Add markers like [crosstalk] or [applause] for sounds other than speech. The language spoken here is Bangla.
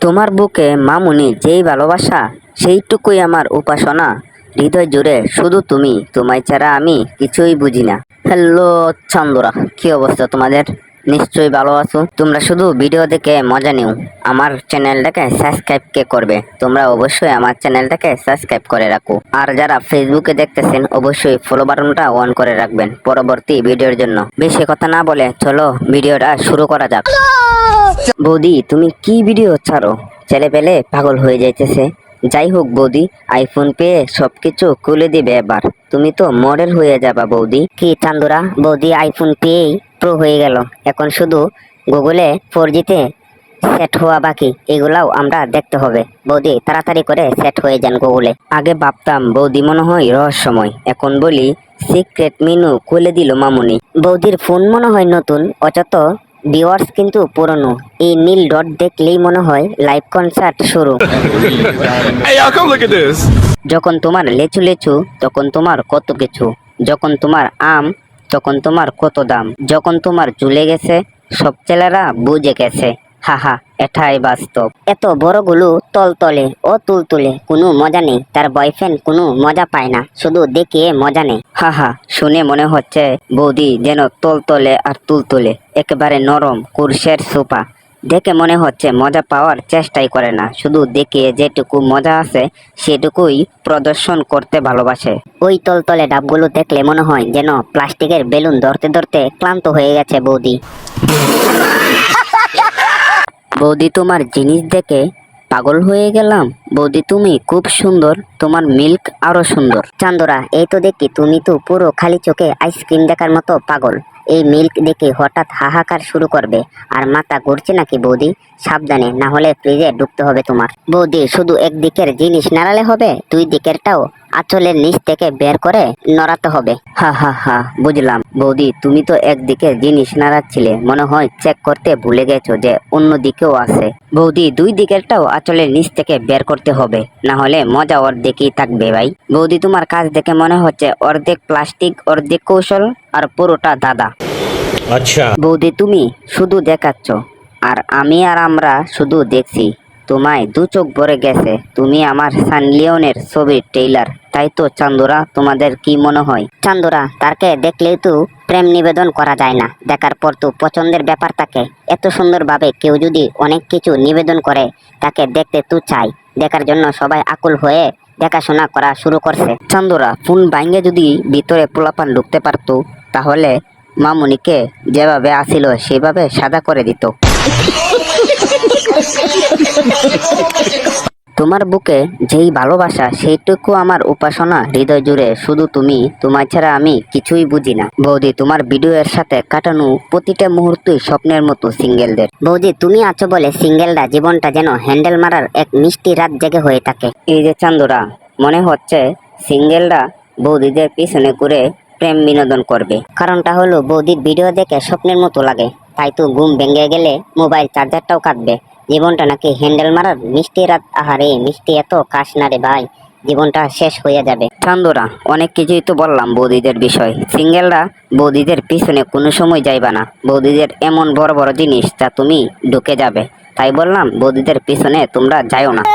তোমার বুকে মামুনি যেই ভালোবাসা, সেইটুকুই আমার উপাসনা। হৃদয় জুড়ে শুধু তুমি, তোমায় ছাড়া আমি কিছুই বুঝি না। হ্যালো, চন্দরা, কি অবস্থা তোমাদের? নিশ্চয়ই ভালো আছো? তোমরা শুধু ভিডিও দেখে মজা নিও। আমার চ্যানেলটাকে সাবস্ক্রাইব কে করবে? তোমরা অবশ্যই আমার চ্যানেলটাকে সাবস্ক্রাইব করে রাখো। আর যারা ফেসবুকে দেখতেছেন, অবশ্যই ফলো বাটনটা অন করে রাখবেন পরবর্তী ভিডিওর জন্য। বেশি কথা না বলে চলো ভিডিওটা শুরু করা যাক। বৌদি, তুমি কি ভিডিও ছাড়ো? ছেলে পেলে পাগল হয়ে যাইতেছে। যাই হোক বৌদি আইফোন পেয়ে সবকিছু খুলে দিবে এবার। তুমি তো মডেল হয়ে যাবা বৌদি। কি চান্দুরা? বৌদি আইফোন পেয়েই প্রো হয়ে গেল। এখন শুধু গুগলে ফোর জিতে সেট হওয়া বাকি। এগুলাও আমরা দেখতে হবে। বৌদি, তাড়াতাড়ি করে সেট হয়ে যান গুগলে আগে ভাবতাম বৌদি মনে হয় রহস্যময়। এখন বলি সিক্রেট মেনু খুলে দিল মামুনি। বৌদির ফোন মনে হয় নতুন অচত ভিওয়ার্স কিন্তু পুরনো। এই নীল ডট দেখলেই মনে হয় লাইভ কনসার্ট শুরু. যখন তোমার লেচু লেচু তখন তোমার কত কিছু। যখন তোমার আম তখন তোমার কত দাম। যখন তোমার চুলে গেছে সব ছেলেরা বুঝে গেছে। হাহা এটাই বাস্তব। এত বড়গুলো তল তলে ও তুল তুলে কোনো মজা নেই। তার বয়ফ্রেন্ড কোনো মজা পায় না। শুধু দেখে মজা নেই। হাহা, শুনে মনে হচ্ছে বৌদি যেন তল তলে আর তুল তুলে একেবারে নরম কুরশের সোপা দেখে মনে হচ্ছে মজা পাওয়ার চেষ্টাই করে না। শুধু দেখে যেটুকু মজা আছে, সেটুকুই প্রদর্শন করতে ভালোবাসে। ওই তলতলে ডাবগুলো দেখলে মনে হয় যেন প্লাস্টিকের বেলুন ধরতে ধরতে ক্লান্ত হয়ে গেছে বৌদি। বৌদি তোমার জিনিস দেখে পাগল হয়ে গেলাম। বৌদি তুমি খুব সুন্দর, তোমার মিল্ক আরও সুন্দর। চান্দরা, এই তো দেখি তুমি তো পুরো খালি চোখে আইসক্রিম দেখার মতো পাগল। এই মিল্ক দেখে হঠাৎ হাহাকার শুরু করবে। আর মাথা ঘুরছে নাকি বৌদি? সাবধানে, না হলে ফ্রিজে ঢুকতে হবে তোমার। বৌদি, শুধু একদিকের জিনিস নাড়ালে হবে? দুই দিকেরটাও আঁচলের নিচ থেকে বের করে নড়াতে হবে। হা হা হা, বুঝলাম। বৌদি, তুমি তো একদিকে জিনিস নাড়াচ্ছিলে। মনে হয় চেক করতে ভুলে গেছো যে অন্য দিকেও আছে। বৌদি, দুই দিকেরটাও আঁচলের নিচ থেকে বের করতে হবে। না হলে মজা অর্ধেকই থাকবে ভাই। বৌদি, তোমার কাজ দেখে মনে হচ্ছে অর্ধেক প্লাস্টিক, অর্ধেক কৌশল। আর পুরোটা দাদা। আচ্ছা। বৌদি তুমি শুধু দেখাচ্ছ। আর আমি আর আমরা শুধু দেখছি। তোমায় দু চোখ ভরে গেছে। তুমি আমার সানলিওনের ছবির ট্রেইলার। তাই তো চান্দুরা তোমাদের কি মনে হয়? চান্দুরা তাকে দেখলেই তো প্রেম নিবেদন করা যায় না। দেখার পর তো পছন্দের ব্যাপার তাকে। এত সুন্দরভাবে কেউ যদি অনেক কিছু নিবেদন করে তাকে দেখতে তো চাই দেখার জন্য সবাই আকুল হয়ে দেখাশোনা করা শুরু করছে। চন্দরা, ফোন ভাঙ্গে যদি ভিতরে পোলাপান ঢুকতে পারত, তাহলে মামুনিকে যেভাবে আসিল সেভাবে সাদা করে দিত। তোমার বুকে যেই ভালোবাসা, সেইটুকু আমার উপাসনা হৃদয় জুড়ে। শুধু তুমি তোমার ছাড়া আমি কিছুই বুঝি না। বৌদি, তোমার ভিডিওর সাথে কাটানো প্রতিটা মুহূর্তই স্বপ্নের মতো সিঙ্গেলদের। বৌদি, তুমি আছো বলে সিঙ্গেলরা জীবনটা যেন হ্যান্ডেল মারার এক মিষ্টি রাত জেগে হয়ে থাকে। এই যে চান্দুরা, মনে হচ্ছে সিঙ্গেলরা বৌদিদের পিছনে করে প্রেম বিনোদন করবে। কারণটা হলো বৌদির ভিডিও দেখে স্বপ্নের মতো লাগে। তাই তো ঘুম ভেঙে গেলে মোবাইল চার্জারটাও কাটবে জীবনটা নাকি হ্যান্ডেল মারার মিষ্টি রাত। আহারে মিষ্টি এত কাশ না রে ভাই। জীবনটা শেষ হয়ে যাবে। চান্দোরা অনেক কিছুই তো বললাম বৌদিদের বিষয়। সিঙ্গেলরা বৌদিদের পিছনে কোনো সময় যাইবা না। বৌদিদের এমন বড় বড় জিনিস যা তুমি ঢুকে যাবে। তাই বললাম বৌদিদের পিছনে তোমরা যাইও না। [laughs]